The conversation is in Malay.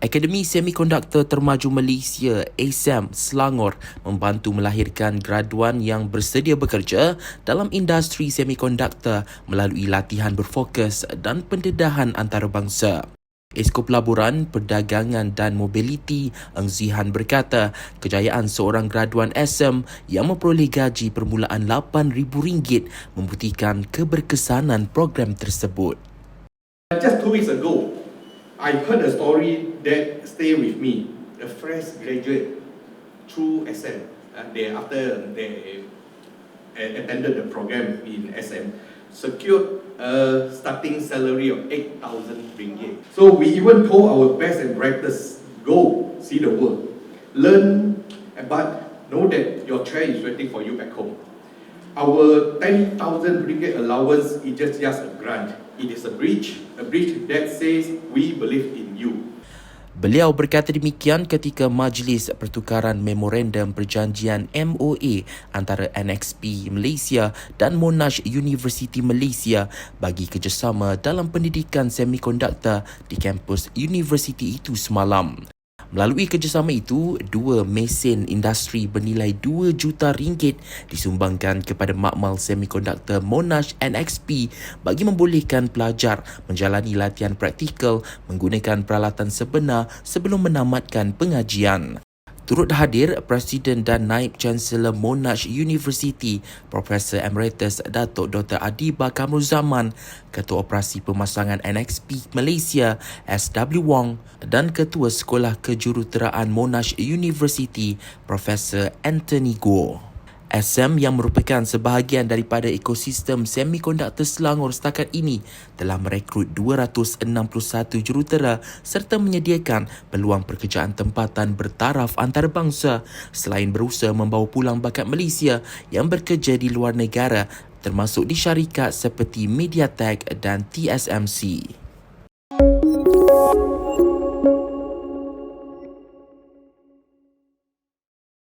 Akademi Semikonduktor Termaju Malaysia ASEM Selangor membantu melahirkan graduan yang bersedia bekerja dalam industri semikonduktor melalui latihan berfokus dan pendedahan antarabangsa. Esko Pelaburan, Perdagangan dan Mobiliti Eng Zihan berkata kejayaan seorang graduan ASEM yang memperoleh gaji permulaan RM8,000 membuktikan keberkesanan program tersebut. Just two weeks ago, I heard a story that stay with me. A fresh graduate through SM. Uh, they after they attended the program in SM, secured a starting salary of 8,000 ringgit. So we even told our best and brightest, go see the world, learn, but know that your chair is waiting for you back home. Our 10,000 ringgit allowance is just, just a grant. It is a bridge, a bridge that says we believe in you. Beliau berkata demikian ketika Majlis Pertukaran Memorandum Perjanjian MOA antara NXP Malaysia dan Monash University Malaysia bagi kerjasama dalam pendidikan semikonduktor di kampus universiti itu semalam. Melalui kerjasama itu, dua mesin industri bernilai 2 juta ringgit disumbangkan kepada makmal semikonduktor Monash NXP bagi membolehkan pelajar menjalani latihan praktikal menggunakan peralatan sebenar sebelum menamatkan pengajian. Turut hadir Presiden dan Naib Chancellor Monash University Profesor Emeritus Datuk Dr. Adiba Kamruzaman, Ketua Operasi Pemasangan NXP Malaysia SW Wong dan Ketua Sekolah Kejuruteraan Monash University Profesor Anthony Guo. SM yang merupakan sebahagian daripada ekosistem semikonduktor Selangor setakat ini telah merekrut 261 jurutera serta menyediakan peluang pekerjaan tempatan bertaraf antarabangsa selain berusaha membawa pulang bakat Malaysia yang bekerja di luar negara termasuk di syarikat seperti Mediatek dan TSMC.